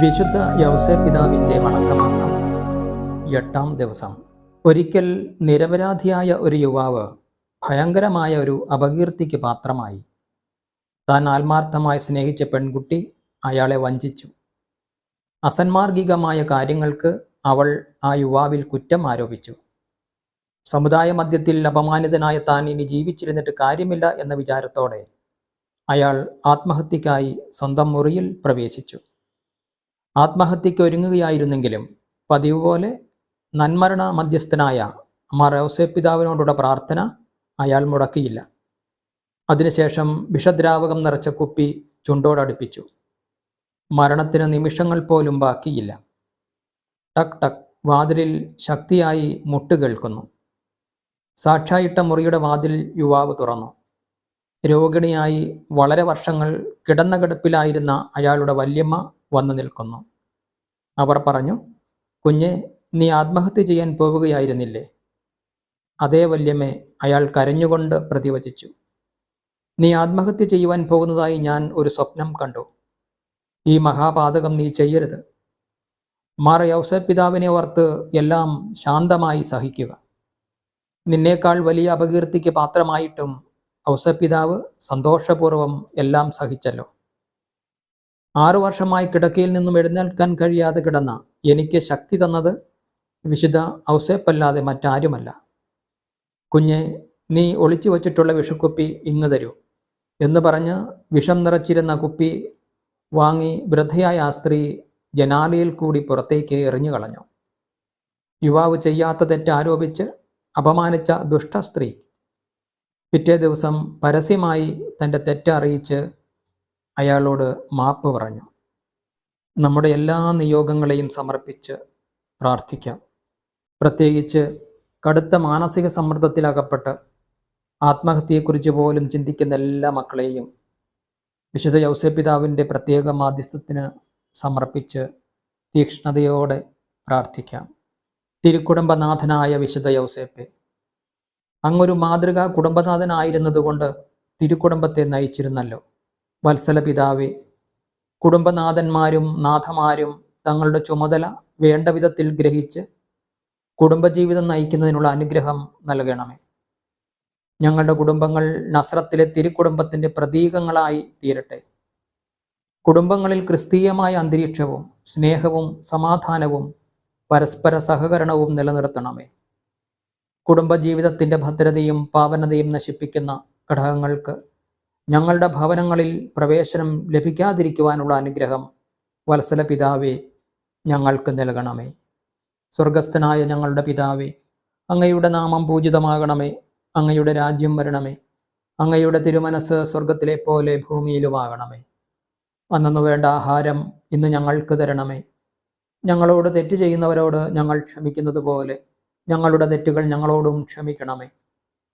വിശുദ്ധ യൗസേ പിതാവിന്റെ വണക്കമാസം എട്ടാം ദിവസം. ഒരിക്കൽ നിരപരാധിയായ ഒരു യുവാവ് ഭയങ്കരമായ ഒരു അപകീർത്തിക്ക് പാത്രമായി. താൻ ആത്മാർത്ഥമായി സ്നേഹിച്ച പെൺകുട്ടി അയാളെ വഞ്ചിച്ചു. അസന്മാർഗികമായ കാര്യങ്ങൾക്ക് അവൾ ആ യുവാവിൽ കുറ്റം ആരോപിച്ചു. സമുദായ മധ്യത്തിൽ അപമാനിതനായ താൻ ഇനി ജീവിച്ചിരുന്നിട്ട് കാര്യമില്ല എന്ന വിചാരത്തോടെ അയാൾ ആത്മഹത്യക്കായി സ്വന്തം മുറിയിൽ പ്രവേശിച്ചു. ആത്മഹത്യയ്ക്ക് ഒരുങ്ങുകയായിരുന്നെങ്കിലും പതിവ് പോലെ നന്മരണ മധ്യസ്ഥനായ മറോസെ പിതാവിനോടുള്ള പ്രാർത്ഥന അയാൾ മുടക്കിയില്ല. അതിനുശേഷം വിഷദ്രാവകം നിറച്ച കുപ്പി ചുണ്ടോടടുപ്പിച്ചു. മരണത്തിന് നിമിഷങ്ങൾ പോലും ബാക്കിയില്ല. ടക് ടക് വാതിലിൽ ശക്തിയായി മുട്ട് കേൾക്കുന്നു. സാക്ഷായിട്ട മുറിയുടെ വാതിൽ യുവാവ് തുറന്നു. രോഗിണിയായി വളരെ വർഷങ്ങൾ കിടന്ന കിടപ്പിലായിരുന്ന അയാളുടെ വല്യമ്മ വന്നു നിൽക്കുന്നു. അവർ പറഞ്ഞു കുഞ്ഞെ നീ ആത്മഹത്യ ചെയ്യാൻ പോവുകയായിരുന്നില്ലേ അതേ വല്യമ്മേ അയാൾ കരഞ്ഞുകൊണ്ട് പ്രതിവചിച്ചു നീ ആത്മഹത്യ ചെയ്യുവാൻ പോകുന്നതായി ഞാൻ ഒരു സ്വപ്നം കണ്ടു. ഈ മഹാപാതകം നീ ചെയ്യരുത്. മാർ യൗസപിതാവിനെ ഓർത്ത് എല്ലാം ശാന്തമായി സഹിക്കുക. നിന്നേക്കാൾ വലിയ അപകീർത്തിക്ക് പാത്രമായിട്ടും ഔസപിതാവ് സന്തോഷപൂർവം എല്ലാം സഹിച്ചല്ലോ. ആറു വർഷമായി കിടക്കയിൽ നിന്നും എഴുന്നേൽക്കാൻ കഴിയാതെ കിടന്ന എനിക്ക് ശക്തി തന്നത് വിശുദ്ധ ഔസേപ്പല്ലാതെ മറ്റാരുമല്ല. കുഞ്ഞെ നീ ഒളിച്ചു വച്ചിട്ടുള്ള വിഷക്കുപ്പി ഇങ്ങ് തരൂ എന്ന് പറഞ്ഞ് വിഷം നിറച്ചിരുന്ന കുപ്പി വാങ്ങി വൃദ്ധയായ ആ സ്ത്രീ ജനാലയിൽ കൂടി പുറത്തേക്ക് എറിഞ്ഞു കളഞ്ഞു. യുവാവ് ചെയ്യാത്ത തെറ്റ് ആരോപിച്ച് അപമാനിച്ച ദുഷ്ട സ്ത്രീ പിറ്റേ ദിവസം പരസ്യമായി തന്റെ തെറ്റ് അറിയിച്ച് അയാളോട് മാപ്പ് പറഞ്ഞു. നമ്മുടെ എല്ലാ നിയോഗങ്ങളെയും സമർപ്പിച്ച് പ്രാർത്ഥിക്കാം. പ്രത്യേകിച്ച് കടുത്ത മാനസിക സമ്മർദ്ദത്തിലകപ്പെട്ട് ആത്മഹത്യയെക്കുറിച്ച് പോലും ചിന്തിക്കുന്ന എല്ലാ മക്കളെയും വിശുദ്ധ യൗസപിതാവിന്റെ പ്രത്യേക മാധ്യസ്ഥത്തിന് സമർപ്പിച്ച് തീക്ഷ്ണതയോടെ പ്രാർത്ഥിക്കാം. തിരുക്കുടുംബനാഥനായ വിശുദ്ധ യൗസേപ്പെ അങ്ങൊരു മാതൃകാ കുടുംബനാഥനായിരുന്നതുകൊണ്ട് തിരുക്കുടുംബത്തെ നയിച്ചിരുന്നല്ലോ. വത്സല പിതാവെ കുടുംബനാഥന്മാരും നാഥമാരും തങ്ങളുടെ ചുമതല വേണ്ട വിധത്തിൽ ഗ്രഹിച്ച് കുടുംബജീവിതം നയിക്കുന്നതിനുള്ള അനുഗ്രഹം നൽകണമേ. ഞങ്ങളുടെ കുടുംബങ്ങൾ നസ്രത്തിലെ തിരുക്കുടുംബത്തിന്റെ പ്രതീകങ്ങളായി തീരട്ടെ. കുടുംബങ്ങളിൽ ക്രിസ്തീയമായ അന്തരീക്ഷവും സ്നേഹവും സമാധാനവും പരസ്പര സഹകരണവും നിലനിർത്തണമേ. കുടുംബജീവിതത്തിന്റെ ഭദ്രതയും പാവനതയും നശിപ്പിക്കുന്ന ഘടകങ്ങൾക്ക് ഞങ്ങളുടെ ഭവനങ്ങളിൽ പ്രവേശനം ലഭിക്കാതിരിക്കുവാനുള്ള അനുഗ്രഹം വത്സല പിതാവേ ഞങ്ങൾക്ക് നൽകണമേ. സ്വർഗസ്ഥനായ ഞങ്ങളുടെ പിതാവേ അങ്ങയുടെ നാമം പൂജിതമാകണമേ. അങ്ങയുടെ രാജ്യം വരണമേ. അങ്ങയുടെ തിരുമനസ് സ്വർഗത്തിലെ പോലെ ഭൂമിയിലുമാകണമേ. അന്നു വേണ്ട ആഹാരം ഇന്ന് ഞങ്ങൾക്ക് തരണമേ. ഞങ്ങളോട് തെറ്റ് ചെയ്യുന്നവരോട് ഞങ്ങൾ ക്ഷമിക്കുന്നത് പോലെ ഞങ്ങളുടെ തെറ്റുകൾ ഞങ്ങളോടും ക്ഷമിക്കണമേ.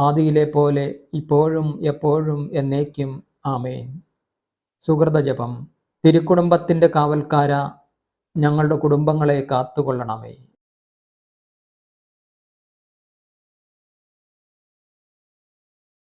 ആദിയിലെ പോലെ ഇപ്പോഴും എപ്പോഴും എന്നേക്കും. ആമേൻ. സുഹൃത ജപം. തിരുക്കുടുംബത്തിന്റെ കാവൽക്കാര ഞങ്ങളുടെ കുടുംബങ്ങളെ കാത്തുകൊള്ളണമേ.